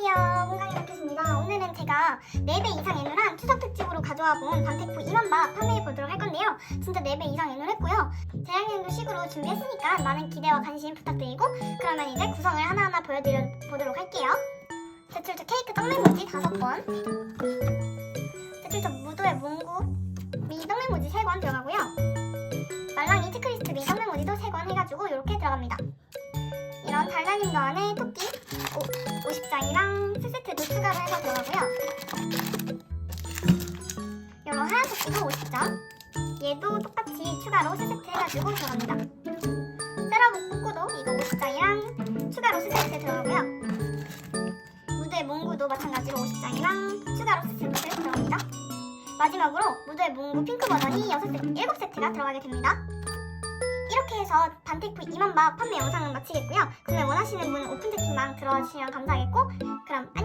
안녕하세요. 홍강이 마켓입니다. 오늘은 제가 4배 이상 애누랑 추석 특집으로 가져와 본 반택포 2만바 판매해 보도록 할 건데요. 진짜 4배 이상 애누를 했고요. 재작년도 식으로 준비했으니까 많은 기대와 관심 부탁드리고 그러면 이제 구성을 하나하나 보여드려 보도록 할게요. 제출처 케이크 떡메모지 5번 제출처 무도의 문구 미 떡메모지 3권 들어가고요. 말랑이 체크리스트 미 떡메모지도 3권 해가지고 이렇게 들어갑니다. 이런 달달님도 안에 토끼 추가로 해서 들어가고요. 이런 하얀 토끼도 50장. 얘도 똑같이 추가로 세세트 해가지고 들어갑니다. 세라복 복구도 이거 50장이랑 추가로 세세트 들어가고요. 무드의 문구도 마찬가지로 50장이랑 추가로 세세트 들어갑니다. 마지막으로 무드의 문구 핑크 버전이 6세트, 7세트가 들어가게 됩니다. 이렇게 해서 반테이프 2만 바 판매 영상은 마치겠고요. 구매 원하시는 분은 오픈 채팅방 들어주시면 감사하겠고 그럼!